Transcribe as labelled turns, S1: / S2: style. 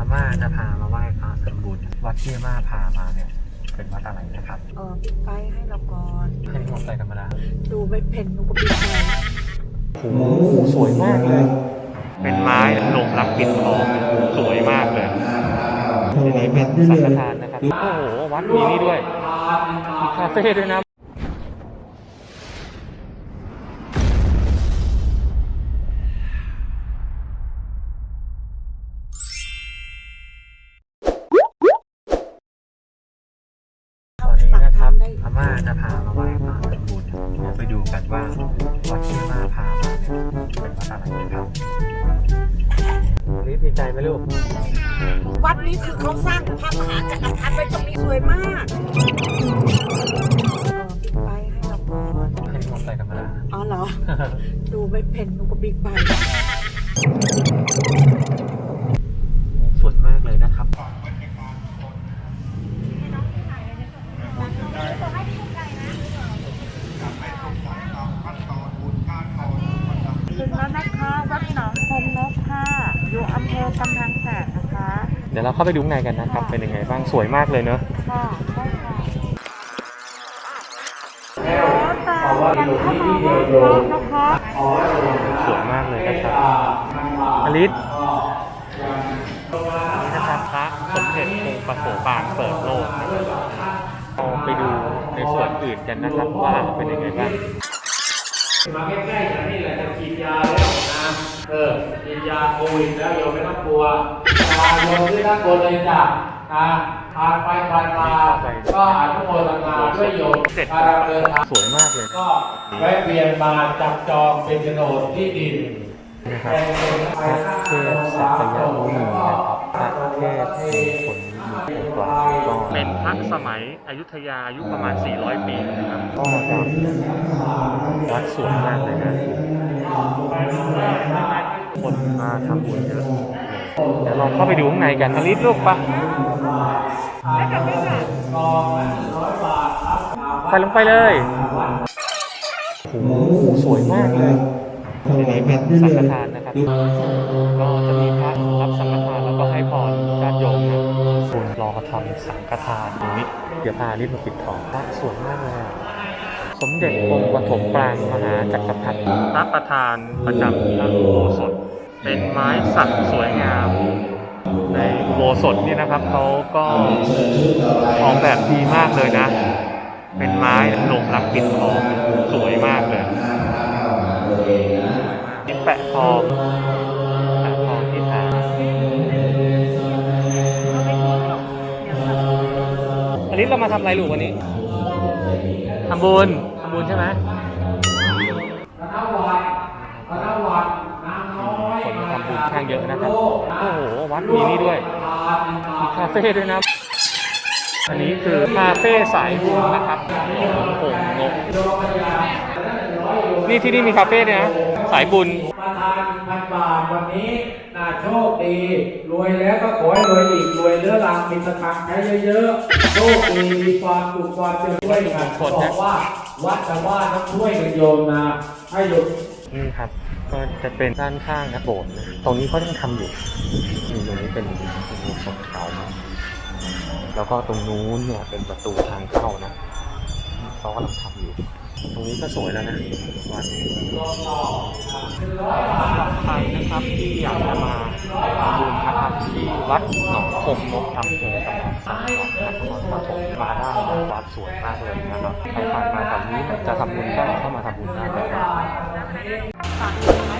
S1: อาม่าจะพามาไหว้พระทำบุญวัดที่อาม่าพามาเนี่ยเป็นวัดอะไรนะครับ
S2: เออปิดไฟให้เราก่อน
S1: ให้มอเร์ไซค์ธรรมดา
S2: ดูไม่เพ่นดูก็ปิดไฟ
S1: โอ้โหสวยมากเลย เป็นไม้หลงรักปิดทองสวยมากเลยทีนี้เป็นสังฆทานนะครับ โอ้โห วัดมีนี่ด้วยมีคาเฟ่ด้วยนะ ม่าจะพามาไหว้พระทำบุญเดี๋ยวไปดูกันว่าวัดที่อาม่าพามาเนี่ยเป็นวัดอะไรนะครับรีบดีใจไหมลูก
S2: วัดนี้คือเขาสร้างพระมหาจักรพรรดิไว้ตรงนี้สวยมากเออปิดไฟให้เราก่อน
S1: ให้มอเตอร์ไซค์ธรรมดา
S2: อ๋อเหรอ ดูไม่เพ่นดูก็ปิดไฟ
S1: สวยมากเลยนะครับ
S3: ถึงแล้วนะคะวัดหนองคมนกค่ะ อยู่ อำเภอกำแพงแสนนะคะ
S1: เดี๋ยวเราเข้าไปดูข้างในกันนะครับ เป็นยังไงบ้างสวยมากเลยเนอะ
S3: ค่ะใช่ค่ะแล้วแต่กันเข้ามาไหว้พระนะคะ
S1: สวยมากเลยนะครับอลิสนี่นะครับพระสมเด็จองค์ปฐมบางเปิดโลกนะครับเราไปดูในส่วนอื่นกันนะครับว่าเป็นยังไงบ้าง
S4: มาใกล้ๆกันนี่แหละจะฉีดยาแล้วนะเออฉีดยาโควิดแล้ว โยมไม่ต้องกลัวตาโยมที่ด้านบนเลยจ้ะนะผ่านไปผ่านมาก็อนุโมทนาด้วยโยม
S1: เสร็จ
S4: พาเราเดินทาง
S1: สวยมากเลย
S4: ก็แวะเวียนมาจับจองเป็นโฉนดที่ดิน
S1: นะครับพระเทพสักยมุนีนะครับพระเทพมงคลมีองค์กลางก็เป็นพระสมัยอยุธยาอายุประมาณ 400 ปีนะครับก็ดังวัดสวยมากเลยนะ เดี๋ยวเราเข้าไปดูข้างในกันอลิสลูกปะไปลงไปเลยโอ้โหสวยมากเลยทีนี้เป็นสังฆทานนะครับ ก็จะมีพระรับสังฆทานแล้วก็ให้พรญาติโยมนะคุณรอทำสังฆทานตรงนี้ เดี๋ยวพาลิศมาปิดทองพระสวยมากเลยอะสมเด็จองค์ปฐมปรางมหาจักรพรรดิพระประธานประจำพระอุโบสถ เป็นไม้สักสวยงาม ในอุโบสถนี่นะครับเขาก็ออกแบบดีมากเลยนะ เป็นไม้หลงรักปิดทองสวยมากเลยนี่แปะทองแปะทองที่ฐานอันนี้เรามาทำอะไรลูกวันนี้ทำบุญทำบุญใช่ไหม คนมาทำบุญข้างเยอะนะครับ โอ้โห วัดมีนี่ด้วย มีคาเฟ่ด้วยนะ อันนี้คือคาเฟ่สายบุญนะครับของผมนกนี่ที่นี่มีคาเฟ่ด้วยนะสายบุญ
S4: ประทานพันบาทวันนี้น่าโชคดี รวยแล้วก็ขอให้รวยอีกรวยเรื้อรังมีสตังค์ใช้เยอะๆโชคดีมีความสุขความเจริญด้วยกันบอกว่าวัดแต่ว่าต้องช่วยกันโยมนะให้โยม
S1: นี่ครับ ก็จะเป็นด้านข้างนะโบสถ์นะตรงนี้เขายังทำอยู่นี่ตรงนี้เป็นอุโบสถเก่านะแล้วก็ตรงนู้นเนี่ยเป็นประตูทางเข้านะเขากำลังทำอยู่ ตรงนี้ก็สวยแล้วนะวัดใครนะครับที่อยากจะมาทำบุญนะครับที่วัดหนองคมนกอำเภอกำแพงแสนจังหวัดนครปฐมมาได้นะวัดสวยมากเลยนะครับใครผ่านมาแถวนี้จะทำบุญก็เข้ามาทำบุญได้ครับ
S2: ฝาก